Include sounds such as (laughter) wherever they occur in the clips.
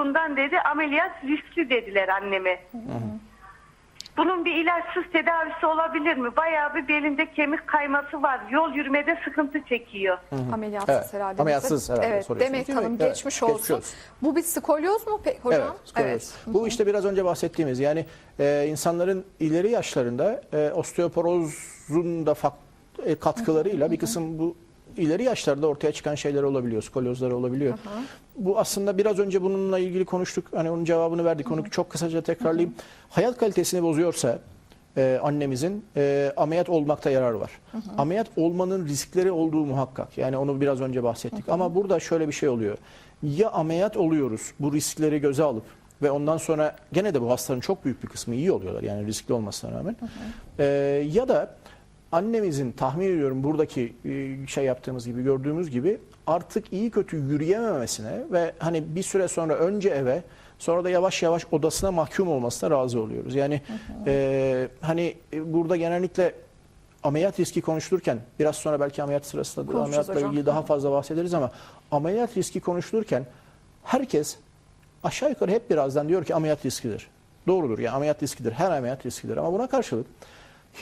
olduğundan dedi ameliyat riskli dediler anneme. Bunun bir ilaçsız tedavisi olabilir mi? Bayağı bir belinde kemik kayması var. Yol yürümede sıkıntı çekiyor. Ameliyatsız Evet, herhalde. ameliyatsız herhalde Evet, mi? Hanım Evet, geçmiş geçmiş olsun. olsun. Bu bir skolyoz mu pe- hocam? Evet, skolyoz. Bu işte biraz önce bahsettiğimiz yani e, insanların ileri yaşlarında e, osteoporozun da fak- e, katkılarıyla bir kısım bu ileri yaşlarda ortaya çıkan şeyler olabiliyor, skolyozlar olabiliyor. Bu aslında biraz önce bununla ilgili konuştuk. Hani onun cevabını verdik. Onu çok kısaca tekrarlayayım. Hayat kalitesini bozuyorsa e, annemizin e, ameliyat olmakta yarar var. Ameliyat olmanın riskleri olduğu muhakkak. Yani onu biraz önce bahsettik. Ama burada şöyle bir şey oluyor. Ya ameliyat oluyoruz bu riskleri göze alıp ve ondan sonra gene de bu hastaların çok büyük bir kısmı iyi oluyorlar yani riskli olmasına rağmen. E, ya da annemizin tahmin ediyorum buradaki e, şey yaptığımız gibi gördüğümüz gibi artık iyi kötü yürüyememesine ve hani bir süre sonra önce eve sonra da yavaş yavaş odasına mahkum olmasına razı oluyoruz. Yani e, hani e, burada genellikle ameliyat riski konuşulurken biraz sonra belki ameliyat sırasında da Konuşuruz ameliyatla hocam. ilgili daha fazla bahsederiz ama ameliyat riski konuşulurken herkes aşağı yukarı hep birazdan diyor ki ameliyat riskidir. Doğrudur yani ameliyat riskidir. Her ameliyat riskidir. Ama buna karşılık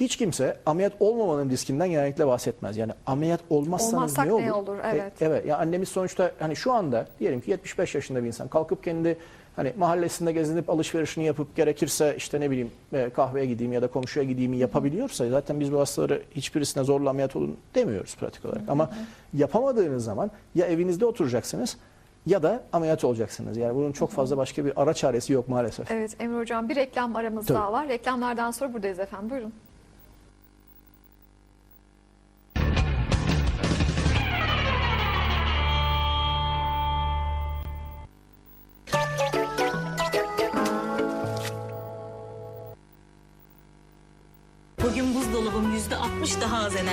hiç kimse ameliyat olmamanın riskinden genellikle bahsetmez. Yani ameliyat olmazsanız Olmazsak ne olur? ne olur? Evet. E, evet. Ya annemiz sonuçta hani şu anda diyelim ki 75 yaşında bir insan kalkıp kendi hani mahallesinde gezinip alışverişini yapıp gerekirse işte ne bileyim e, kahveye gideyim ya da komşuya gideyim yapabiliyorsa zaten biz bu hastaları hiçbirisine zorla ameliyat olun demiyoruz pratik olarak. Ama yapamadığınız zaman ya evinizde oturacaksınız ya da ameliyat olacaksınız. Yani bunun çok fazla başka bir ara çaresi yok maalesef. Evet Emre Hocam bir reklam aramız Tabii. daha var. Reklamlardan sonra buradayız efendim. Buyurun.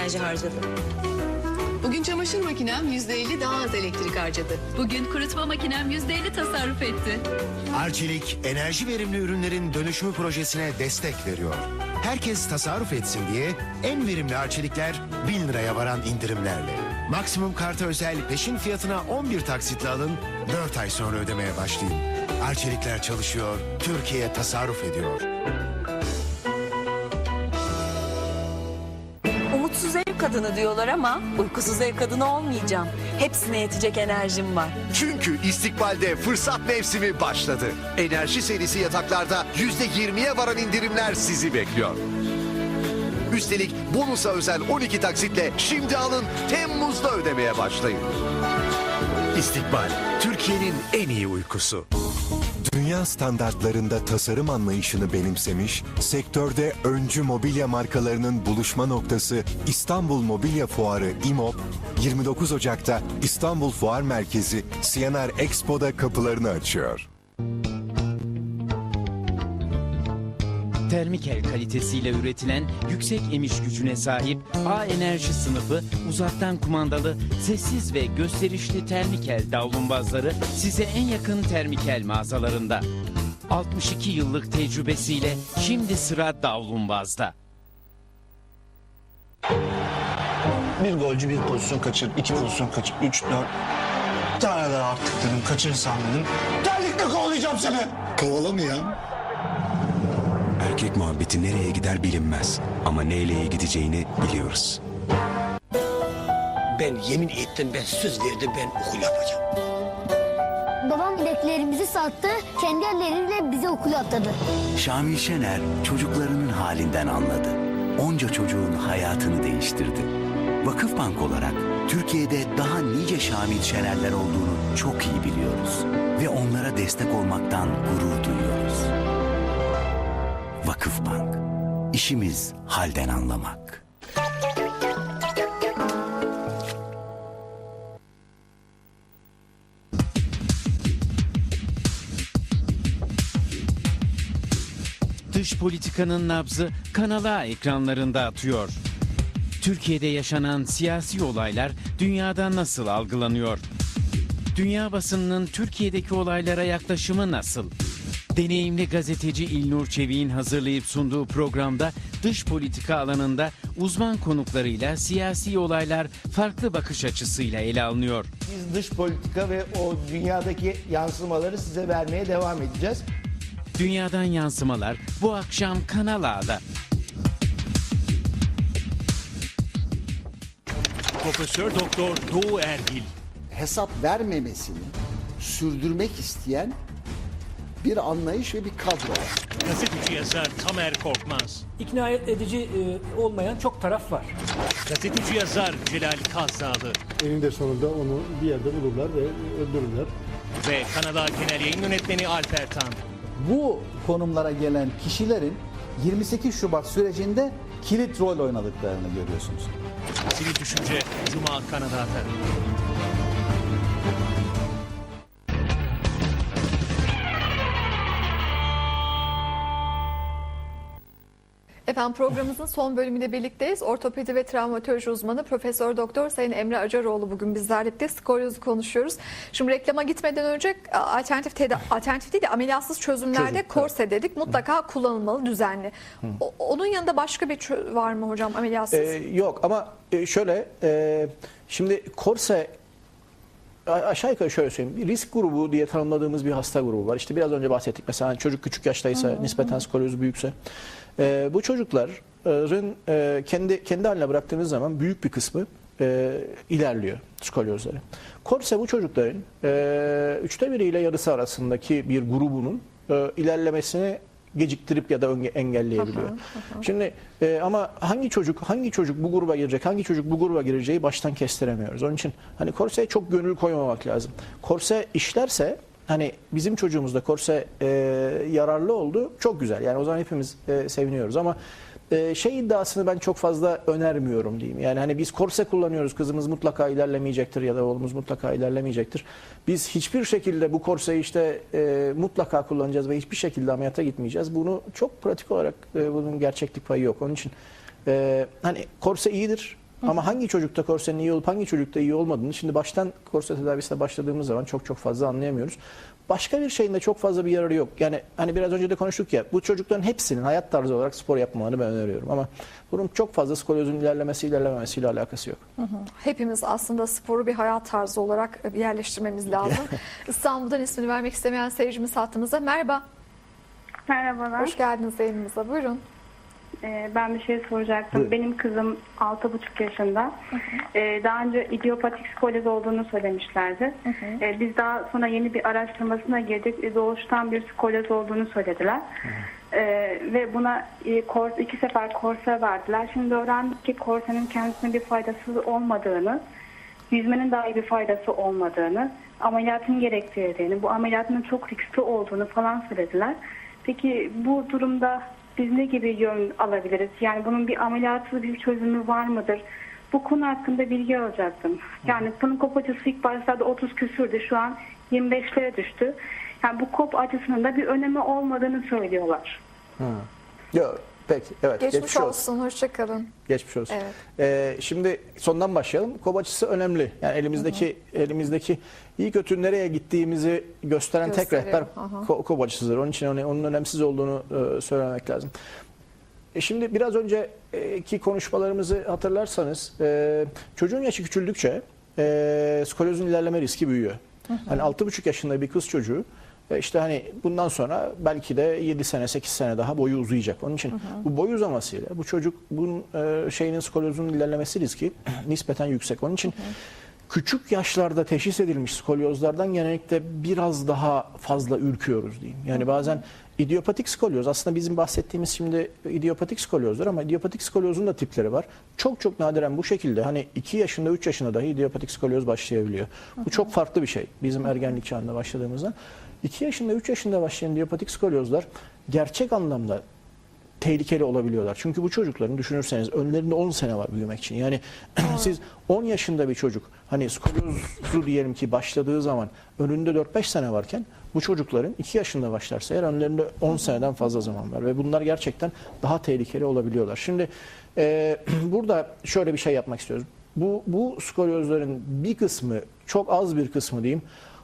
Enerji harcadı. Bugün çamaşır makinem %50 daha az elektrik harcadı. Bugün kurutma makinem %50 tasarruf etti. Arçelik enerji verimli ürünlerin dönüşümü projesine destek veriyor. Herkes tasarruf etsin diye en verimli arçelikler 1000 liraya varan indirimlerle. Maksimum karta özel peşin fiyatına 11 taksitle alın, 4 ay sonra ödemeye başlayın. Arçelikler çalışıyor, Türkiye tasarruf ediyor. Umutsuz ev kadını diyorlar ama uykusuz ev kadını olmayacağım. Hepsine yetecek enerjim var. Çünkü istikbalde fırsat mevsimi başladı. Enerji serisi yataklarda yüzde yirmiye varan indirimler sizi bekliyor. Üstelik bonusa özel 12 taksitle şimdi alın Temmuz'da ödemeye başlayın. İstikbal, Türkiye'nin en iyi uykusu. Dünya standartlarında tasarım anlayışını benimsemiş, sektörde öncü mobilya markalarının buluşma noktası İstanbul Mobilya Fuarı İMOP, 29 Ocak'ta İstanbul Fuar Merkezi CNR Expo'da kapılarını açıyor. Termikel kalitesiyle üretilen yüksek emiş gücüne sahip A enerji sınıfı uzaktan kumandalı sessiz ve gösterişli termikel davlumbazları size en yakın termikel mağazalarında. 62 yıllık tecrübesiyle şimdi sıra davlumbazda. Bir golcü bir pozisyon kaçır, iki pozisyon kaçır, üç, dört. Bir tane daha artık dedim, kaçırırsam dedim. Terlikle kovalayacağım seni. Kovalamayan. Erkek muhabbeti nereye gider bilinmez. Ama neyle gideceğini biliyoruz. Ben yemin ettim, ben söz verdim, ben okul yapacağım. Babam ineklerimizi sattı, kendi elleriyle bizi okula atadı. Şamil Şener çocuklarının halinden anladı. Onca çocuğun hayatını değiştirdi. Vakıfbank olarak Türkiye'de daha nice Şamil Şenerler olduğunu çok iyi biliyoruz. Ve onlara destek olmaktan gurur duyuyoruz. Vakıfbank. İşimiz halden anlamak. Dış politikanın nabzı kanala ekranlarında atıyor. Türkiye'de yaşanan siyasi olaylar dünyada nasıl algılanıyor? Dünya basınının Türkiye'deki olaylara yaklaşımı nasıl? Deneyimli gazeteci İlnur Çevik'in hazırlayıp sunduğu programda dış politika alanında uzman konuklarıyla siyasi olaylar farklı bakış açısıyla ele alınıyor. Biz dış politika ve o dünyadaki yansımaları size vermeye devam edeceğiz. Dünyadan yansımalar bu akşam Kanal A'da. Profesör Doktor Doğu Ergil. hesap vermemesini sürdürmek isteyen bir anlayış ve bir kadro var. Gazeteci yazar Tamer Korkmaz. İkna edici e, olmayan çok taraf var. Gazeteci yazar Celal Kazdağlı. Eninde sonunda onu bir yerde bulurlar ve öldürürler. Ve Kanada Genel Yayın Yönetmeni Alper Tan. Bu konumlara gelen kişilerin 28 Şubat sürecinde kilit rol oynadıklarını görüyorsunuz. Sivil Düşünce Cuma Kanada'da. Efendim programımızın son bölümüyle birlikteyiz. Ortopedi ve travmatoloji uzmanı Profesör Doktor Sayın Emre Acaroğlu bugün bizlerle birlikte skolyozu konuşuyoruz. Şimdi reklama gitmeden önce alternatif teda- alternatif değil de ameliyatsız çözümlerde Çözüm, korse dedik. Mutlaka kullanılmalı düzenli. O- onun yanında başka bir var mı hocam ameliyatsız? Ee, yok ama e, şöyle e, şimdi korse aşağı yukarı şöyle söyleyeyim. Risk grubu diye tanımladığımız bir hasta grubu var. İşte biraz önce bahsettik. Mesela çocuk küçük yaştaysa, nispeten skolyozu büyükse. E, bu çocukların e, kendi kendi haline bıraktığınız zaman büyük bir kısmı e, ilerliyor skolyozları. Korse bu çocukların e, üçte biri ile yarısı arasındaki bir grubunun e, ilerlemesini geciktirip ya da engelleyebiliyor. Şimdi e, ama hangi çocuk hangi çocuk bu gruba girecek, hangi çocuk bu gruba gireceği baştan kestiremiyoruz. Onun için hani korseye çok gönül koymamak lazım. Korse işlerse hani bizim çocuğumuzda korse e, yararlı oldu. Çok güzel. Yani o zaman hepimiz e, seviniyoruz ama e, şey iddiasını ben çok fazla önermiyorum diyeyim. Yani hani biz korse kullanıyoruz kızımız mutlaka ilerlemeyecektir ya da oğlumuz mutlaka ilerlemeyecektir. Biz hiçbir şekilde bu korseyi işte e, mutlaka kullanacağız ve hiçbir şekilde ameliyata gitmeyeceğiz. Bunu çok pratik olarak e, bunun gerçeklik payı yok. Onun için e, hani korse iyidir. Ama hangi çocukta korsenin iyi olup hangi çocukta iyi olmadığını şimdi baştan korse tedavisine başladığımız zaman çok çok fazla anlayamıyoruz. Başka bir şeyin de çok fazla bir yararı yok. Yani hani biraz önce de konuştuk ya bu çocukların hepsinin hayat tarzı olarak spor yapmalarını ben öneriyorum. Ama bunun çok fazla skolyozun ilerlemesi ilerlememesiyle alakası yok. Hı hı. Hepimiz aslında sporu bir hayat tarzı olarak yerleştirmemiz lazım. (laughs) İstanbul'dan ismini vermek istemeyen seyircimiz hattımızda. Merhaba. Merhabalar. Hoş geldiniz yayınımıza. Buyurun. Ee, ben bir şey soracaktım. Buyurun. Benim kızım 6,5 yaşında. Ee, daha önce idiopatik skolyoz olduğunu söylemişlerdi. Ee, biz daha sonra yeni bir araştırmasına girdik. Ee, Doğuştan bir skolyoz olduğunu söylediler. Ee, ve buna e, kors, iki sefer korse verdiler. Şimdi öğrendik ki korsenin kendisine bir faydası olmadığını, yüzmenin dahi bir faydası olmadığını, ameliyatın gerektirdiğini, bu ameliyatın çok riskli olduğunu falan söylediler. Peki bu durumda biz ne gibi yön alabiliriz? Yani bunun bir ameliyatı bir çözümü var mıdır? Bu konu hakkında bilgi alacaktım. Yani bunun kop açısı ilk başlarda 30 küsürdü. Şu an 25'lere düştü. Yani bu kop açısının da bir önemi olmadığını söylüyorlar. Yok peki evet Geçmiş, olsun. Hoşçakalın. Geçmiş olsun. Evet. Ee, şimdi sondan başlayalım. Açısı önemli. Yani elimizdeki elimizdeki iyi kötü nereye gittiğimizi gösteren tek Gösteriyor. rehber Aha. ko- açısıdır. Onun için onun, onun önemsiz olduğunu e, söylemek lazım. E şimdi biraz önceki konuşmalarımızı hatırlarsanız e, çocuğun yaşı küçüldükçe e, skolyozun ilerleme riski büyüyor. Hani 6,5 yaşında bir kız çocuğu e, işte hani bundan sonra belki de 7 sene 8 sene daha boyu uzayacak. Onun için bu boy uzamasıyla bu çocuk bunun e, şeyinin skolyozun ilerlemesi riski (clears throat) nispeten yüksek. Onun için küçük yaşlarda teşhis edilmiş skolyozlardan genellikle biraz daha fazla ürküyoruz diyeyim. Yani bazen idiopatik skolyoz aslında bizim bahsettiğimiz şimdi idiopatik skolyozlar ama idiopatik skolyozun da tipleri var. Çok çok nadiren bu şekilde hani 2 yaşında 3 yaşında dahi idiopatik skolyoz başlayabiliyor. Bu çok farklı bir şey bizim ergenlik çağında başladığımızda. 2 yaşında 3 yaşında başlayan idiopatik skolyozlar gerçek anlamda tehlikeli olabiliyorlar. Çünkü bu çocukların düşünürseniz önlerinde 10 sene var büyümek için. Yani (clears throat) siz 10 yaşında bir çocuk hani skolyozu diyelim ki başladığı zaman önünde 4-5 sene varken bu çocukların 2 yaşında başlarsa eğer önlerinde 10 seneden fazla zaman var ve bunlar gerçekten daha tehlikeli olabiliyorlar. Şimdi e, (clears throat) burada şöyle bir şey yapmak istiyoruz. Bu, bu skolyozların bir kısmı çok az bir kısmı diyeyim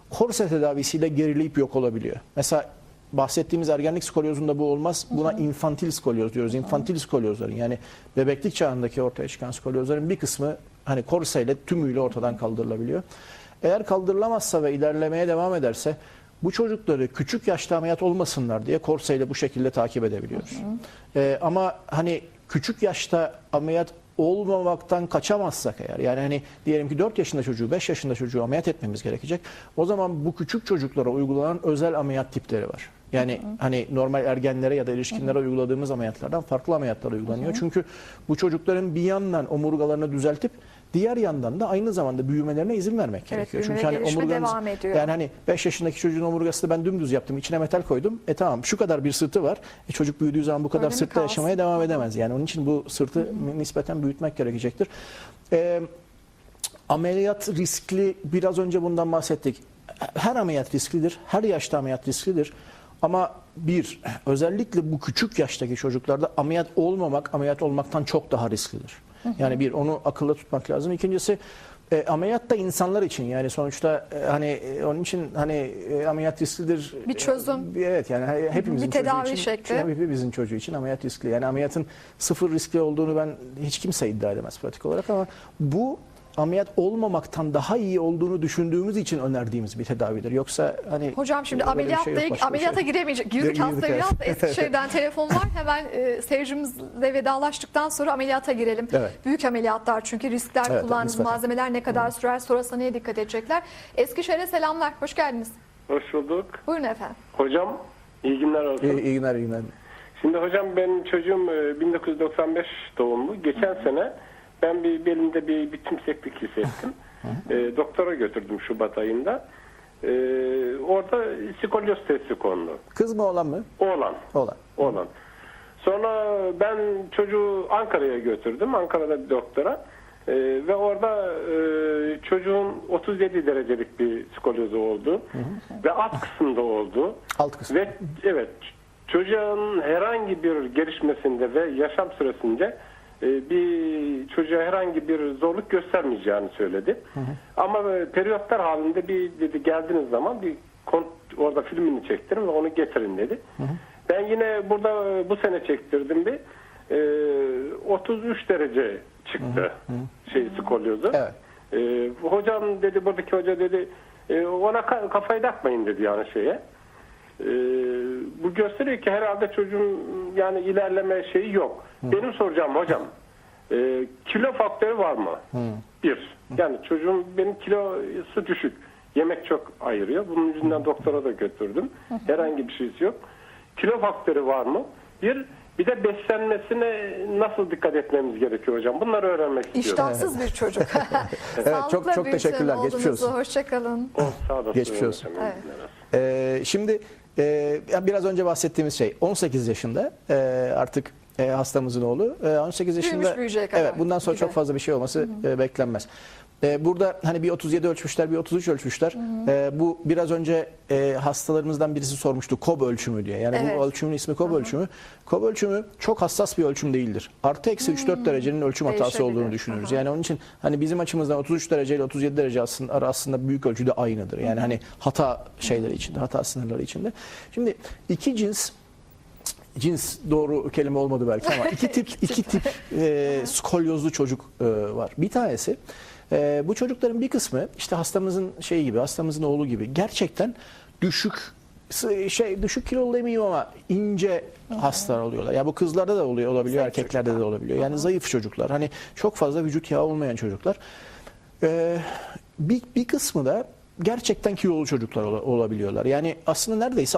korse tedavisiyle gerileyip yok olabiliyor. Mesela bahsettiğimiz ergenlik skolyozunda bu olmaz. Buna infantil skolyoz diyoruz. İnfantil skolyozların yani bebeklik çağındaki ortaya çıkan skolyozların bir kısmı hani korseyle tümüyle ortadan kaldırılabiliyor. Eğer kaldırılamazsa ve ilerlemeye devam ederse bu çocukları küçük yaşta ameliyat olmasınlar diye korseyle bu şekilde takip edebiliyoruz. Ee, ama hani küçük yaşta ameliyat olmamaktan kaçamazsak eğer yani hani diyelim ki 4 yaşında çocuğu 5 yaşında çocuğu ameliyat etmemiz gerekecek. O zaman bu küçük çocuklara uygulanan özel ameliyat tipleri var. Yani hani normal ergenlere ya da erişkinlere uyguladığımız ameliyatlardan farklı ameliyatlar uygulanıyor. Çünkü bu çocukların bir yandan omurgalarını düzeltip diğer yandan da aynı zamanda büyümelerine izin vermek Evet, gerekiyor. Çünkü hani omurganız devam ediyor. yani hani 5 yaşındaki çocuğun omurgasını ben dümdüz yaptım, içine metal koydum. E tamam şu kadar bir sırtı var. E çocuk büyüdüğü zaman bu kadar Öyle kalsın? yaşamaya devam edemez. Yani onun için bu sırtı nispeten büyütmek gerekecektir. E, ameliyat riskli biraz önce bundan bahsettik. Her ameliyat risklidir. Her yaşta ameliyat risklidir. Ama bir, özellikle bu küçük yaştaki çocuklarda ameliyat olmamak, ameliyat olmaktan çok daha risklidir. Yani bir, onu akılda tutmak lazım. İkincisi, e, ameliyat da insanlar için yani sonuçta e, hani e, onun için hani e, ameliyat risklidir. Bir çözüm. E, evet yani he- hepimizin Bir tedavi çocuğu için, şekli. hepimizin çocuğu için ameliyat riskli. Yani ameliyatın sıfır riskli olduğunu ben hiç kimse iddia edemez pratik olarak ama bu ameliyat olmamaktan daha iyi olduğunu düşündüğümüz için önerdiğimiz bir tedavidir. Yoksa hani Hocam şimdi bir ameliyat şey yok, ameliyata şey. giremeyecek. Girdik, hasta evet. biraz. Eskişehir'den telefon var. Hemen e, seyircimizle vedalaştıktan sonra ameliyata girelim. Evet. Büyük ameliyatlar çünkü riskler, Evet, kullandığımız nispeten. malzemeler ne kadar sürer, sonrasında neye dikkat edecekler. Eskişehir'e selamlar. Hoş geldiniz. Hoş bulduk. Buyurun efendim. Hocam iyi günler olsun. İyi, iyi günler, iyi günler. Şimdi hocam benim çocuğum e, 1995 doğumlu. Geçen sene ben bir belimde bir, tümseklik hissettim. (laughs) E, doktora götürdüm Şubat ayında. E, orada skolyoz testi kondu. Kız mı oğlan mı? Oğlan. Oğlan. Oğlan. Sonra ben çocuğu Ankara'ya götürdüm. Ankara'da bir doktora. Ee, ve orada e, çocuğun 37 derecelik bir skolyozu oldu. Ve alt kısımda oldu. Alt kısım. Ve evet çocuğun herhangi bir gelişmesinde ve yaşam süresinde e, bir çocuğa herhangi bir zorluk göstermeyeceğini söyledi. Ama e, periyotlar halinde bir dedi geldiğiniz zaman bir kont- orada filmini çektirin ve onu getirin dedi. Ben yine burada e, bu sene çektirdim bir. E, 33 derece çıktı şey skolyozu. E, hocam dedi buradaki hoca dedi e, ona ka- kafayı takmayın dedi yani şeye. E, bu gösteriyor ki herhalde çocuğun yani ilerleme şeyi yok. Benim soracağım hocam e, kilo faktörü var mı? Bir. Yani çocuğun benim kilosu düşük. Yemek çok ayırıyor. Bunun yüzünden doktora da götürdüm. Herhangi bir şeysi yok. Kilo faktörü var mı? Bir. Bir de beslenmesine nasıl dikkat etmemiz gerekiyor hocam? Bunları öğrenmek istiyorum. İştahsız bir çocuk. (laughs) (laughs) Evet, çok- çok teşekkürler. Geçmiş olsun. Hoşçakalın. Sağ olasın. Geçmiş olsun. Evet. Ee, şimdi e, biraz önce bahsettiğimiz şey 18 yaşında e, artık e, hastamızın oğlu e, 18 yaşında Büyümüş, büyüyecek evet bundan sonra gibi. çok fazla bir şey olması e, beklenmez. E, burada hani bir 37 ölçmüşler, bir 33 ölçmüşler. E, bu biraz önce e, hastalarımızdan birisi sormuştu KOB ölçümü diye. Yani Evet. bu ölçümün ismi KOB ölçümü. KOB ölçümü çok hassas bir ölçüm değildir. Artı eksi 3-4 derecenin ölçüm hatası olduğunu düşünürüz. Yani onun için hani bizim açımızdan 33 derece ile 37 derece aslında, aslında büyük ölçüde aynıdır. Yani hani hata şeyleri içinde, hata sınırları içinde. Şimdi iki cins cins doğru kelime olmadı belki ama (laughs) iki tip iki tip e, skolyozlu çocuk e, var. Bir tanesi e, bu çocukların bir kısmı işte hastamızın şeyi gibi, hastamızın oğlu gibi gerçekten düşük şey düşük kilolu demeyeyim ama ince hastalar oluyorlar. Ya bu kızlarda da oluyor olabiliyor, erkeklerde de olabiliyor. Yani zayıf çocuklar. Hani çok fazla vücut yağı olmayan çocuklar. E, bir, bir kısmı da gerçekten kilolu çocuklar ola- olabiliyorlar. Yani aslında neredeyse